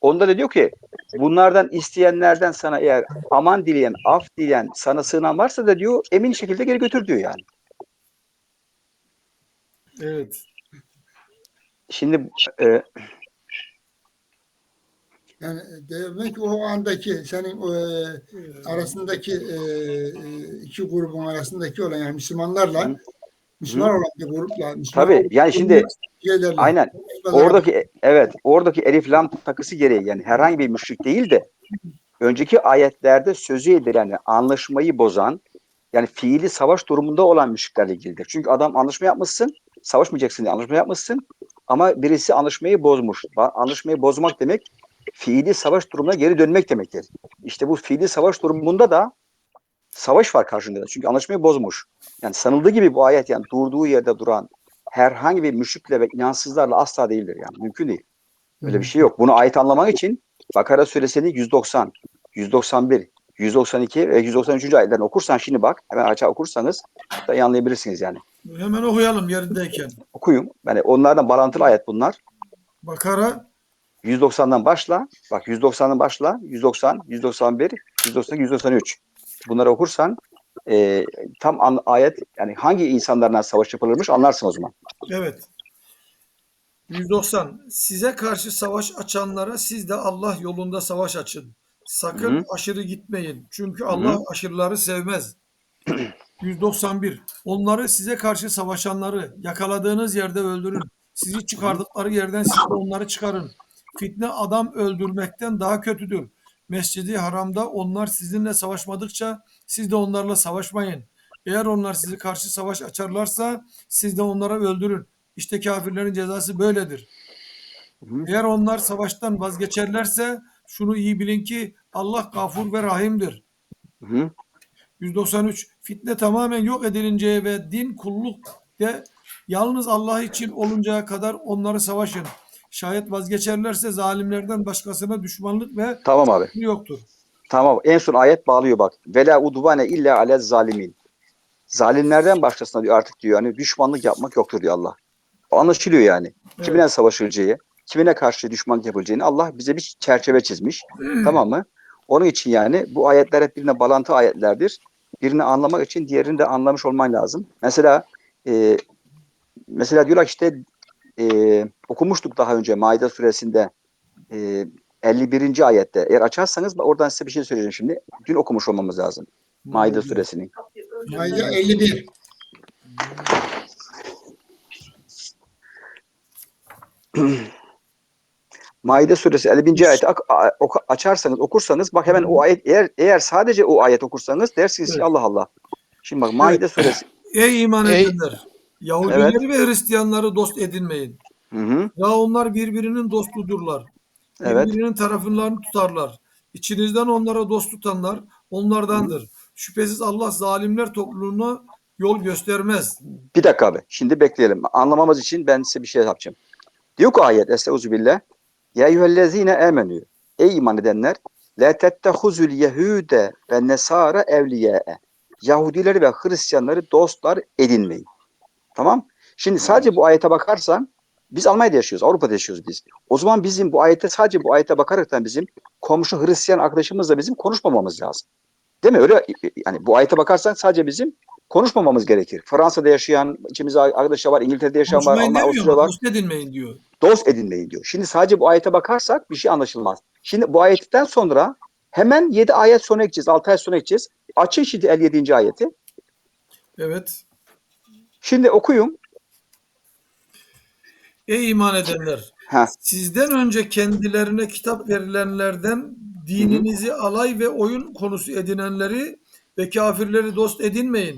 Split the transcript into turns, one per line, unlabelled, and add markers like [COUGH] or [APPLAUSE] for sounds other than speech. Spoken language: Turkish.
Onda da diyor ki bunlardan isteyenlerden sana eğer aman dileyen, af dileyen, sana sığınan varsa da diyor emin şekilde geri götür diyor yani.
Evet.
Şimdi e,
Yani demek ki o andaki senin e, arasındaki e, e, iki grubun arasındaki olan yani Müslümanlarla
Hı.
Müslüman olan bir grupla Müslüman
tabii yani şimdi
şeylerle
aynen oradaki evet oradaki elif lam takısı gereği yani herhangi bir müşrik değil de önceki ayetlerde sözü edilen yani anlaşmayı bozan yani fiili savaş durumunda olan müşriklerle ilgilidir. Çünkü adam anlaşma yapmışsın, savaşmayacaksın diye anlaşma yapmışsın ama birisi anlaşmayı bozmuş. Anlaşmayı bozmak demek fiili savaş durumuna geri dönmek demektir. İşte bu fiili savaş durumunda da savaş var karşında. Çünkü anlaşmayı bozmuş. Yani sanıldığı gibi bu ayet yani durduğu yerde duran herhangi bir müşrikle ve inansızlarla asla değildir yani. Mümkün değil. Öyle bir şey yok. Bunu ayet anlamak için Bakara suresinin 190, 191, 192 ve 193. ayetlerini okursan şimdi bak hemen aşağı okursanız da iyi anlayabilirsiniz yani.
Hemen okuyalım yerindeyken.
Okuyun. Yani onlardan bağlantılı ayet bunlar.
Bakara
190'dan başla. Bak 190'dan başla. 190, 191, 192, 193. Bunları okursan e, tam an, ayet yani hangi insanlarla savaş yapılırmış anlarsın o zaman.
evet. 190. Size karşı savaş açanlara siz de Allah yolunda savaş açın. Sakın
Hı hı.
aşırı gitmeyin. Çünkü. Allah aşırıları sevmez. [CLEARS THROAT] 191. Onları size karşı savaşanları yakaladığınız yerde öldürün. Sizi çıkardıkları yerden siz de onları çıkarın. Fitne adam öldürmekten daha kötüdür. Mescidi haramda onlar sizinle savaşmadıkça siz de onlarla savaşmayın. Eğer onlar sizi karşı savaş açarlarsa siz de onlara öldürün. İşte kafirlerin cezası böyledir. Eğer onlar savaştan vazgeçerlerse şunu iyi bilin ki Allah gafur ve rahimdir.
Hı hı.
193. Fitne tamamen yok edilinceye ve din kulluk de yalnız Allah için oluncaya kadar onları savaşın. Şayet vazgeçerlerse zalimlerden başkasına düşmanlık ve
Tamam abi.
yoktur.
Tamam. En son ayet bağlıyor bak. Vela udvane illa alel zalimin. Zalimlerden başkasına diyor artık diyor. Hani düşmanlık yapmak yoktur diyor Allah. Anlaşılıyor yani.
Evet.
Kimine savaşılacağı, kimine karşı düşmanlık yapılacağını Allah bize bir çerçeve çizmiş. [CLEARS THROAT] tamam mı? Onun için yani bu ayetler hep birbirine bağlantı ayetlerdir. Birini anlamak için diğerini de anlamış olman lazım. Mesela e, mesela diyorlar işte e, okumuştuk daha önce Maide suresinde e, 51. ayette. Eğer açarsanız oradan size bir şey söyleyeceğim şimdi. Dün okumuş olmamız lazım. Maide suresini.
Maide 51. [CLEARS THROAT]
Maide suresi 50. ayeti açarsanız okursanız bak hemen o ayet eğer eğer sadece o ayet okursanız dersiniz ki
Evet.
Allah Allah. Şimdi bak Maide suresi.
Ey iman edenler! Yahudileri ve Hristiyanları dost edinmeyin.
Hı hı.
Ya onlar birbirinin dostudurlar.
Evet.
Birbirinin taraflarını tutarlar. İçinizden onlara dost tutanlar onlardandır. Şüphesiz Allah zalimler topluluğuna yol göstermez.
Bir dakika abi. Şimdi bekleyelim. Anlamamız için ben size bir şey yapacağım. Diyor ki ayet Estağfirullah. Ya eyyühellezine emenü. Ey iman edenler. La tettehuzul yehude ve nesara evliyae. Yahudileri ve Hristiyanları dostlar edinmeyin. Tamam? Şimdi sadece bu ayete bakarsan biz Almanya'da yaşıyoruz, Avrupa'da yaşıyoruz biz. O zaman bizim bu ayete sadece bu ayete bakaraktan bizim komşu Hristiyan arkadaşımızla bizim konuşmamamız lazım. Değil mi? Öyle yani bu ayete bakarsan sadece bizim konuşmamamız gerekir. Fransa'da yaşayan içimizde arkadaşlar var, İngiltere'de yaşayan var,
demiyor
Avusturya'da
ama
var.
dost edinmeyin diyor.
Dost edinmeyin diyor. Şimdi sadece bu ayete bakarsak bir şey anlaşılmaz. Şimdi bu ayetten sonra hemen 7 ayet sonra gideceğiz, 6 ayet sonra gideceğiz. Açın şimdi 57. ayeti.
Evet.
Şimdi okuyun.
Ey iman edenler!
Ha.
Sizden önce kendilerine kitap verilenlerden dininizi alay ve oyun konusu edinenleri ve kafirleri dost edinmeyin.